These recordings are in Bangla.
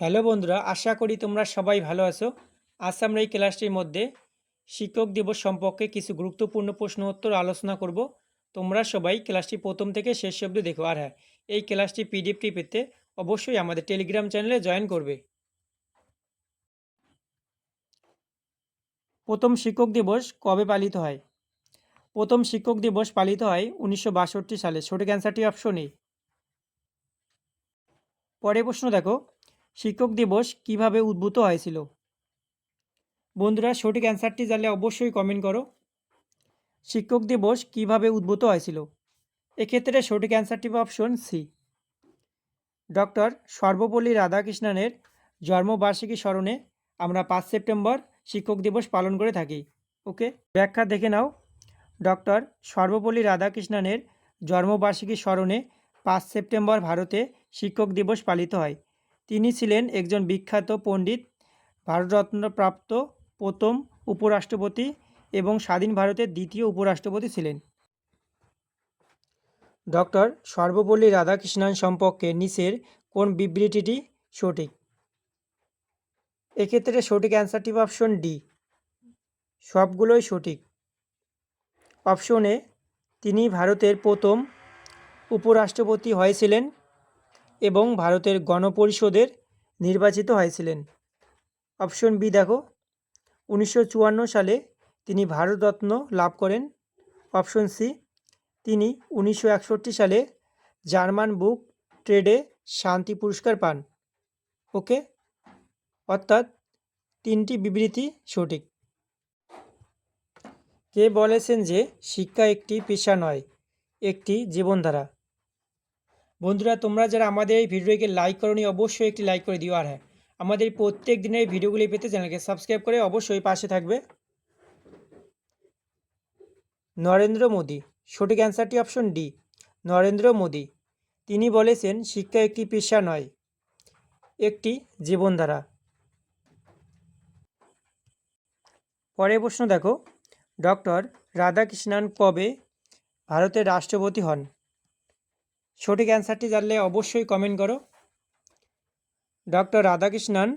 হ্যালো বন্ধুরা, আশা করি তোমরা সবাই ভালো আছো। আজ আমরা এই ক্লাসটির মধ্যে শিক্ষক দিবস সম্পর্কে কিছু গুরুত্বপূর্ণ প্রশ্ন উত্তর আলোচনা করব। তোমরা সবাই ক্লাসটি প্রথম থেকে শেষ অবধি দেখো। আর হ্যাঁ এই ক্লাসটি পিডিএফটি পেতে অবশ্যই আমাদের টেলিগ্রাম চ্যানেলে জয়েন করবে। প্রথম শিক্ষক দিবস কবে পালিত হয়? প্রথম শিক্ষক দিবস পালিত হয় উনিশশো বাষট্টি সালে। সঠিক অ্যান্সারটি অপশন এ পরে প্রশ্ন দেখো। শিক্ষক দিবস কীভাবে উদ্ভূত হয়েছিল? বন্ধুরা, সঠিক অ্যান্সারটি জানলে অবশ্যই কমেন্ট করো। শিক্ষক দিবস কীভাবে উদ্ভূত হয়েছিল? এক্ষেত্রে সঠিক অ্যান্সারটি অপশন সি। ডক্টর সর্বপল্লী রাধাকৃষ্ণনের জন্মবার্ষিকী স্মরণে আমরা পাঁচ সেপ্টেম্বর শিক্ষক দিবস পালন করে থাকি, ওকে? ব্যাখ্যা দেখে নাও। ডক্টর সর্বপল্লী রাধাকৃষ্ণনের জন্মবার্ষিকী স্মরণে পাঁচ সেপ্টেম্বর ভারতে শিক্ষক দিবস পালিত হয়। তিনি ছিলেন একজন বিখ্যাত পণ্ডিত, ভারতরত্নপ্রাপ্ত প্রথম উপরাষ্ট্রপতি এবং স্বাধীন ভারতের দ্বিতীয় উপরাষ্ট্রপতি ছিলেন। ডক্টর সর্বপল্লী রাধাকৃষ্ণন সম্পর্কে নিচের কোন বিবৃতিটি সঠিক? এক্ষেত্রে সঠিক অ্যান্সারটি অপশন ডি। সবগুলোই সঠিক। অপশনে তিনি ভারতের প্রথম উপরাষ্ট্রপতি হয়েছিলেন এবং ভারতের গণপরিষদের নির্বাচিত হয়েছিলেন। অপশন বি দেখো। উনিশশো চুয়ান্ন সালে তিনি ভারতরত্ন লাভ করেন। অপশন সি, তিনি উনিশশো একষট্টি সালে জার্মান বুক ট্রেডে শান্তি পুরস্কার পান। ওকে? অর্থাৎ তিনটি বিবৃতি সঠিক। কে বলেছেন যে শিক্ষা একটি পেশা নয়, একটি জীবনধারা? বন্ধুরা, তোমরা যারা আমাদের এই ভিডিওকে লাইক করনি, অবশ্যই একটি লাইক করে দিও। আর হ্যাঁ আমাদের প্রত্যেক দিনের ভিডিওগুলি পেতে চ্যানেলকে সাবস্ক্রাইব করে অবশ্যই পাশে থাকবে। নরেন্দ্র মোদী, সঠিক অ্যান্সারটি অপশন ডি নরেন্দ্র মোদী, তিনি বলেছেন, শিক্ষা একটি পেশা নয়, একটি জীবনধারা। পরের প্রশ্ন দেখো ডক্টর রাধাকৃষ্ণন কবে ভারতের রাষ্ট্রপতি হন? সঠিক অ্যান্সারটি জানলে অবশ্যই কমেন্ট করো। ডক্টর রাধাকৃষ্ণন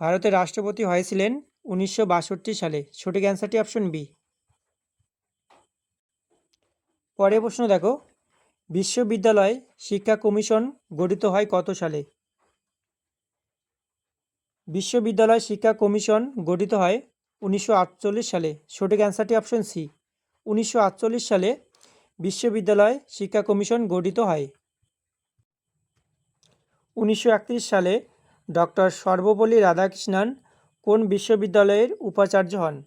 ভারতের রাষ্ট্রপতি হয়েছিলেন উনিশশো বাষট্টি সালে। সঠিক অ্যান্সারটি অপশন বি। পরের প্রশ্ন দেখো, বিশ্ববিদ্যালয় শিক্ষা কমিশন গঠিত হয় কত সালে? বিশ্ববিদ্যালয় শিক্ষা কমিশন গঠিত হয় উনিশশো আটচল্লিশ সালে। সঠিক অ্যান্সারটি অপশন সি। উনিশশো আটচল্লিশ সালে বিশ্ববিদ্যালয় শিক্ষা কমিশন গঠিত হয়। উনিশশো একত্রিশ সালে ডক্টর সর্বপল্লী রাধাকৃষ্ণন কোন বিশ্ববিদ্যালয়ের উপাচার্য হন?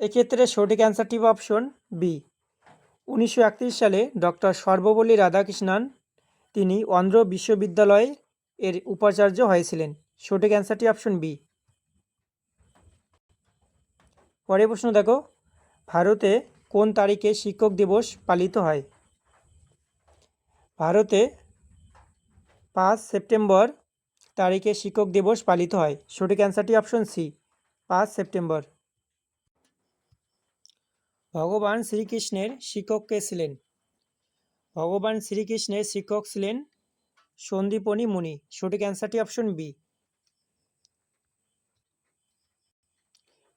এক্ষেত্রে সঠিক অ্যান্সারটি অপশন বি। উনিশশো একত্রিশ সালে ডক্টর সর্বপল্লী রাধাকৃষ্ণন তিনি অন্ধ্র বিশ্ববিদ্যালয় এর উপাচার্য হয়েছিলেন। সঠিক অ্যান্সারটি অপশন বি। পরের প্রশ্ন দেখো। ভারতে কোন তারিখে শিক্ষক দিবস পালিত হয়? ভারতে পাঁচ সেপ্টেম্বর তারিখে শিক্ষক দিবস পালিত হয়। সঠিক অ্যান্সারটি অপশন সি, পাঁচ সেপ্টেম্বর। ভগবান শ্রীকৃষ্ণের শিক্ষক কে ছিলেন? ভগবান শ্রীকৃষ্ণের শিক্ষক ছিলেন সন্দীপনী মুনি। সঠিক অ্যান্সারটি অপশন বি।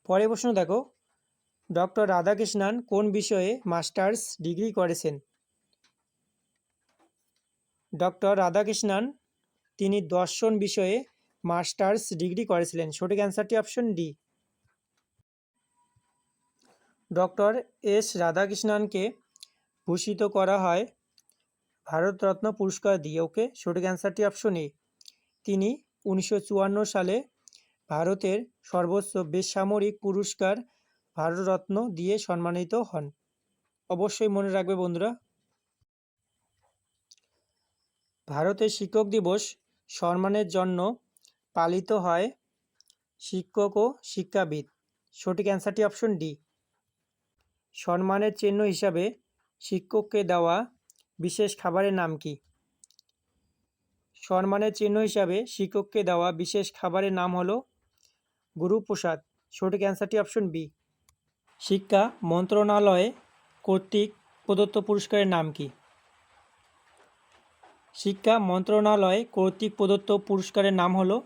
পরে প্রশ্ন দেখো। ডক্টর রাধাকৃষ্ণন কোন বিষয়ে মাস্টার্স ডিগ্রি করেছেন? ডক্টর রাধাকৃষ্ণন, তিনি দর্শন বিষয়ে মাস্টার্স ডিগ্রি করেছিলেন। সঠিক অ্যান্সারটি অপশন ডি। ডক্টর এস রাধাকৃষ্ণনকে ভূষিত করা হয় ভারতরত্ন পুরস্কার দিয়ে। ওকে, সঠিক অ্যান্সারটি অপশন এ। তিনি উনিশশো চুয়ান্ন সালে ভারতের সর্বোচ্চ বেসামরিক পুরস্কার ভারতরত্ন দিয়ে সম্মানিত হন। অবশ্যই মনে রাখবে বন্ধুরা, ভারতের শিক্ষক দিবস সম্মানের জন্য পালিত হয় শিক্ষক ও শিক্ষাবিদ। সঠিক অ্যান্সারটি অপশন ডি। সম্মানের চিহ্ন হিসাবে শিক্ষককে দেওয়া বিশেষ খাবারের নাম কি? সম্মানের চিহ্ন হিসাবে শিক্ষককে দেওয়া বিশেষ খাবারের নাম হলো গুরুপ্রসাদ। সঠিক অ্যান্সারটি অপশন বি। শিক্ষা মন্ত্রণালয়ে কর্তৃক প্রদত্ত পুরস্কারের নাম কি? শিক্ষা মন্ত্রণালয় কর্তৃক প্রদত্ত পুরস্কারের নাম হলো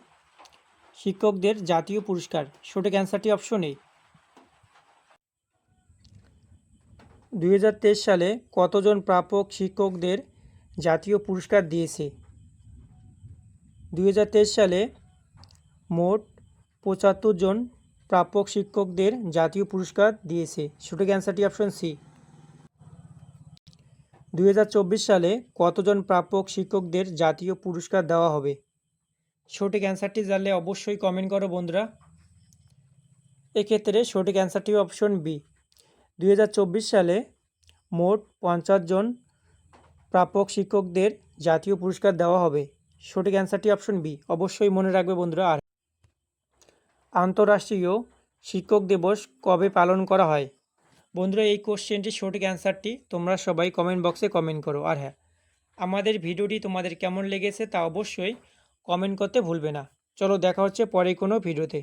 শিক্ষকদের জাতীয় পুরস্কার। সঠিক অ্যান্সারটি অপশন এ। দুই হাজার তেইশ সালে কতজন প্রাপক শিক্ষকদের জাতীয় পুরস্কার দিয়েছে? দুই হাজার তেইশ সালে মোট পঁচাত্তর জন প্রাপক শিক্ষকদের জাতীয় পুরস্কার দিয়েছে। সঠিক অ্যান্সারটি অপশন সি। দুই হাজার চব্বিশ সালে কতজন প্রাপক শিক্ষকদের জাতীয় পুরস্কার দেওয়া হবে? সঠিক অ্যান্সারটি জানলে অবশ্যই কমেন্ট করো বন্ধুরা। এক্ষেত্রে সঠিক অ্যান্সারটি অপশন বি। দুই হাজার চব্বিশ সালে মোট পঞ্চাশ জন প্রাপক শিক্ষকদের জাতীয় পুরস্কার দেওয়া হবে। সঠিক অ্যান্সারটি অপশন বি। অবশ্যই মনে রাখবে বন্ধুরা। আর আন্তঃরাষ্ট্রীয় শিক্ষক দিবস কবে পালন করা হয়? বন্ধুরা, এই কোশ্চেনটির সঠিক অ্যান্সারটি তোমরা সবাই কমেন্ট বক্সে কমেন্ট করো। আর হ্যাঁ আমাদের ভিডিওটি তোমাদের কেমন লেগেছে তা অবশ্যই কমেন্ট করতে ভুলবে না। চলো দেখা হচ্ছে পরে কোনো ভিডিওতে।